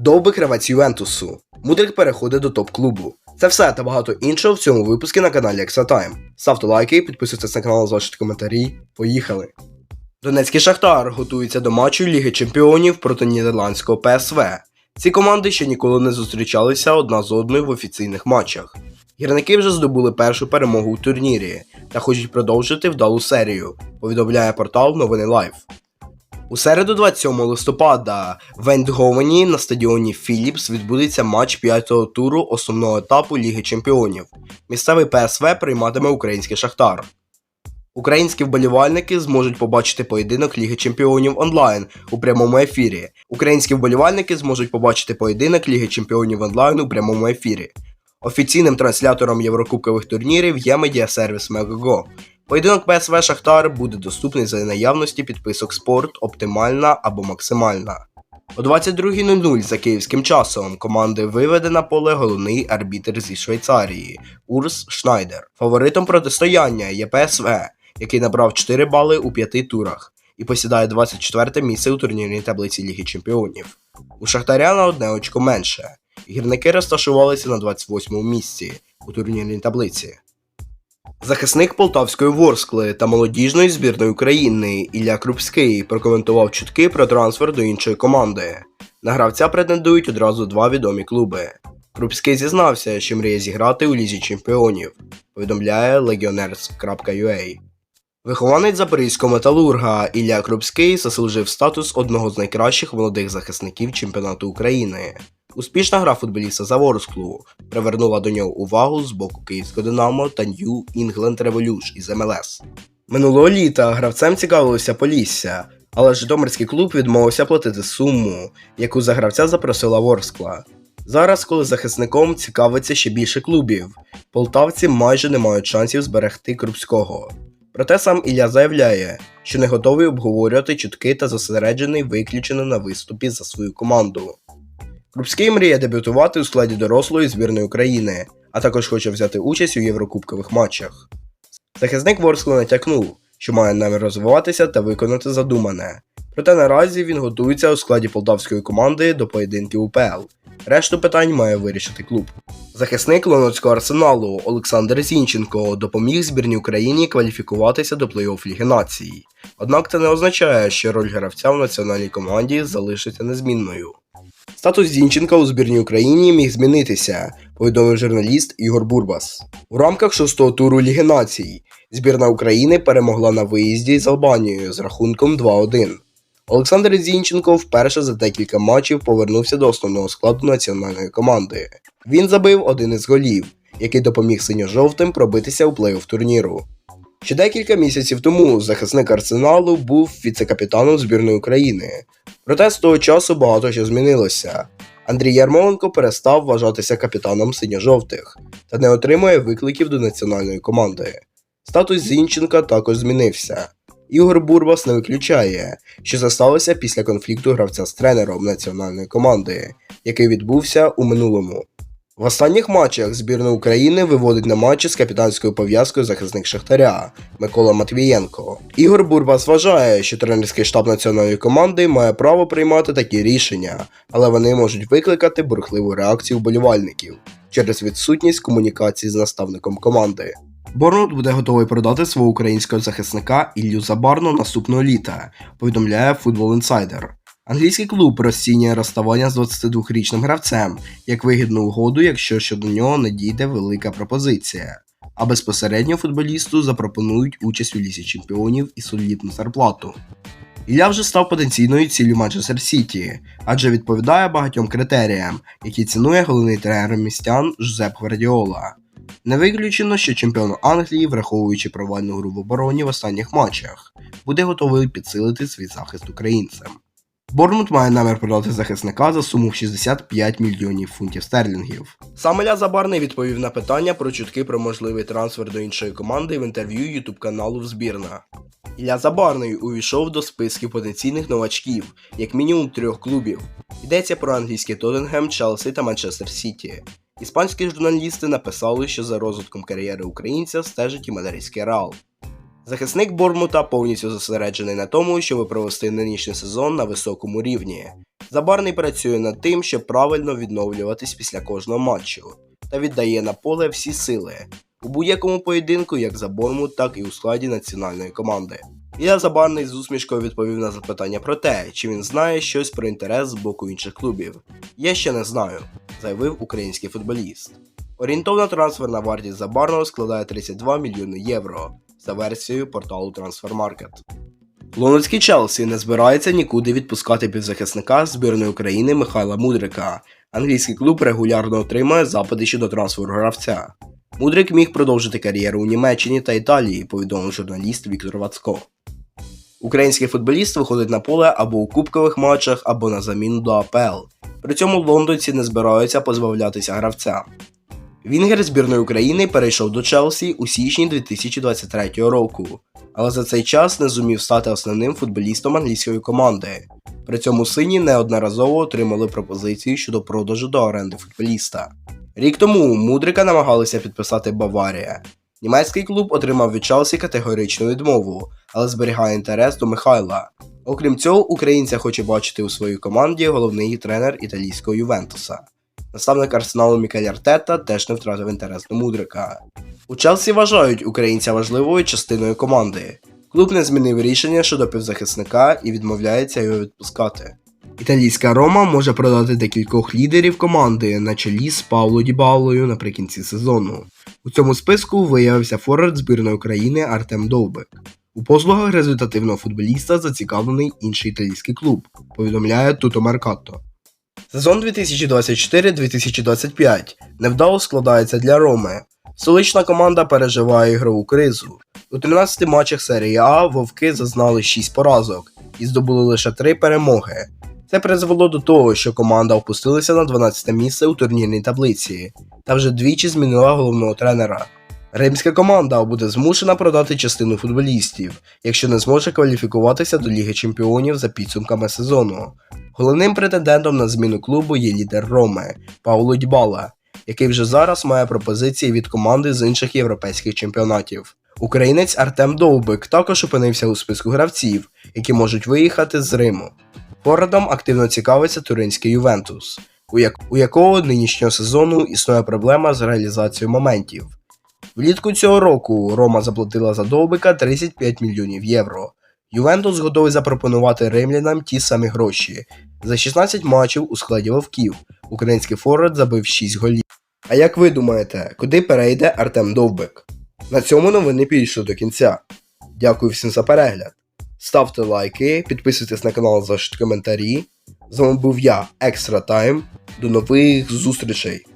Довбик гравець Ювентусу. Мудрик переходить до топ-клубу. Це все та багато іншого в цьому випуску на каналі Extra Ставте лайки, підписуйтесь на канал, залишайте коментарі. Поїхали! Донецький Шахтар готується до матчу Ліги Чемпіонів проти нідерландського ПСВ. Ці команди ще ніколи не зустрічалися одна з одною в офіційних матчах. Гірники вже здобули першу перемогу у турнірі та хочуть продовжити вдалу серію, повідомляє портал Новини Лайф. У середу 27 листопада в Ендговені на стадіоні Філіпс відбудеться матч п'ятого туру основного етапу Ліги Чемпіонів. Місцевий ПСВ прийматиме український Шахтар. Українські вболівальники зможуть побачити поєдинок Ліги Чемпіонів онлайн у прямому ефірі. Українські вболівальники зможуть побачити поєдинок Ліги Чемпіонів онлайн у прямому ефірі. Офіційним транслятором єврокубкових турнірів є медіасервіс Megogo. Поєдинок ПСВ Шахтар буде доступний за наявності підписок Спорт, Оптимальна або Максимальна. О 22.00 за київським часом команди виведе на поле головний арбітр зі Швейцарії Урс Шнайдер. Фаворитом протистояння є ПСВ, який набрав 4 бали у п'яти турах і посідає 24 місце у турнірній таблиці Ліги Чемпіонів. У Шахтаря на одне очко менше. Гірники розташувалися на 28 місці у турнірній таблиці. Захисник Полтавської Ворскли та молодіжної збірної України Ілля Крупський прокоментував чутки про трансфер до іншої команди. На гравця претендують одразу два відомі клуби. Крупський зізнався, що мріє зіграти у лізі чемпіонів, повідомляє legioners.ua. Вихованець запорізького металурга Ілля Крупський заслужив статус одного з найкращих молодих захисників чемпіонату України. Успішна гра футболіста за Ворсклу привернула до нього увагу з боку Київського Динамо та New England Revolution із МЛС. Минулого літа гравцем цікавилося Полісся, але Житомирський клуб відмовився платити суму, яку за гравця запросила Ворскла. Зараз, коли захисником цікавиться ще більше клубів, полтавці майже не мають шансів зберегти Крупського. Проте сам Ілля заявляє, що не готовий обговорювати чутки та зосереджений виключено на виступі за свою команду. Крупський мріє дебютувати у складі дорослої збірної України, а також хоче взяти участь у єврокубкових матчах. Захисник Ворскли натякнув, що має намір розвиватися та виконати задумане. Проте наразі він готується у складі полтавської команди до поєдинків УПЛ. Решту питань має вирішити клуб. Захисник Лоноцького арсеналу Олександр Зінченко допоміг збірній Україні кваліфікуватися до плей-офф Ліги Нації. Однак це не означає, що роль гравця в національній команді залишиться незмінною. Статус Зінченка у збірній Україні міг змінитися, повідомив журналіст Ігор Бурбас. У рамках шостого туру Ліги Націй збірна України перемогла на виїзді з Албанією з рахунком 2-1. Олександр Зінченко вперше за декілька матчів повернувся до основного складу національної команди. Він забив один із голів, який допоміг синьо-жовтим пробитися у плей-офф турніру. Ще декілька місяців тому захисник Арсеналу був віце-капітаном збірної України. Проте з того часу багато що змінилося. Андрій Ярмоленко перестав вважатися капітаном синьо-жовтих та не отримує викликів до національної команди. Статус Зінченка також змінився. Ігор Бурбас не виключає, що це сталося після конфлікту гравця з тренером національної команди, який відбувся у минулому. В останніх матчах збірна України виводить на матчі з капітанською пов'язкою захисник Шахтаря Микола Матвієнко. Ігор Бурбас вважає, що тренерський штаб національної команди має право приймати такі рішення, але вони можуть викликати бурхливу реакцію вболівальників через відсутність комунікації з наставником команди. Борнут буде готовий продати свого українського захисника Іллю Забарну наступного літа, повідомляє Football Insider. Англійський клуб розцінює розставання з 22-річним гравцем як вигідну угоду, якщо щодо нього не дійде велика пропозиція. А безпосередньо футболісту запропонують участь у лісі чемпіонів і солідну зарплату. Ілля вже став потенційною ціллю Манчестер Сіті, адже відповідає багатьом критеріям, які цінує головний тренер містян Жозеп Гвардіола. Не виключено, що чемпіон Англії, враховуючи провальну гру в обороні в останніх матчах, буде готовий підсилити свій захист українцям. Борнмут має намір продати захисника за суму в 65 мільйонів фунтів стерлінгів. Сам Ілля Забарний відповів на питання про чутки про можливий трансфер до іншої команди в інтерв'ю ютуб каналу Взбірна. Ілля Забарний увійшов до списків потенційних новачків, як мінімум трьох клубів. Йдеться про англійський Тоттенгем, Челсі та Манчестер Сіті. Іспанські журналісти написали, що за розвитком кар'єри українця стежить і мадридський Реал. Захисник Бормута повністю зосереджений на тому, щоб провести нинішній сезон на високому рівні. Забарний працює над тим, щоб правильно відновлюватись після кожного матчу та віддає на поле всі сили у будь-якому поєдинку, як за Бормут, так і у складі національної команди. Ілля Забарний з усмішкою відповів на запитання про те, чи він знає щось про інтерес з боку інших клубів. Я ще не знаю, заявив український футболіст. Орієнтовна трансферна вартість Забарного складає 32 мільйони євро за версією порталу Transfermarket. Лондонський Челсі не збирається нікуди відпускати півзахисника збірної України Михайла Мудрика. Англійський клуб регулярно отримує запити щодо трансферу гравця. Мудрик міг продовжити кар'єру у Німеччині та Італії, повідомив журналіст Віктор Вацко. Український футболіст виходить на поле або у кубкових матчах, або на заміну до АПЛ. При цьому лондонці не збираються позбавлятися гравця. Вінгер збірної України перейшов до Челсі у січні 2023 року, але за цей час не зумів стати основним футболістом англійської команди. При цьому сині неодноразово отримали пропозиції щодо продажу до оренди футболіста. Рік тому Мудрика намагалися підписати Баварія. Німецький клуб отримав від Челсі категоричну відмову, але зберігає інтерес до Михайла. Окрім цього, українця хоче бачити у своїй команді головний тренер італійського Ювентуса. Наставник арсеналу Мікель Артета теж не втратив інтерес до Мудрика. У Челсі вважають українця важливою частиною команди. Клуб не змінив рішення щодо півзахисника і відмовляється його відпускати. Італійська Рома може продати декількох лідерів команди на чолі з Пауло Дібалою наприкінці сезону. У цьому списку виявився форвард збірної України Артем Довбик. У послугах результативного футболіста зацікавлений інший італійський клуб, повідомляє Туто Меркато. Сезон 2024-2025 невдало складається для Роми. Столична команда переживає ігрову кризу. У 13 матчах серії А вовки зазнали 6 поразок і здобули лише 3 перемоги. Це призвело до того, що команда опустилася на 12 місце у турнірній таблиці та вже двічі змінила головного тренера. Римська команда буде змушена продати частину футболістів, якщо не зможе кваліфікуватися до Ліги Чемпіонів за підсумками сезону. Головним претендентом на зміну клубу є лідер Роми Пауло Дібала, який вже зараз має пропозиції від команди з інших європейських чемпіонатів. Українець Артем Довбик також опинився у списку гравців, які можуть виїхати з Риму. Форвардом активно цікавиться туринський Ювентус, у, як... у якого нинішнього сезону існує проблема з реалізацією моментів. Влітку цього року Рома заплатила за Довбика 35 мільйонів євро. Ювентус готовий запропонувати римлянам ті самі гроші. За 16 матчів у складі вовків український форвард забив 6 голів. А як ви думаєте, куди перейде Артем Довбик? На цьому новини підійшли до кінця. Дякую всім за перегляд. Ставте лайки, підписуйтесь на канал, залишайте коментарі. З вами був я, Екстра Тайм. До нових зустрічей!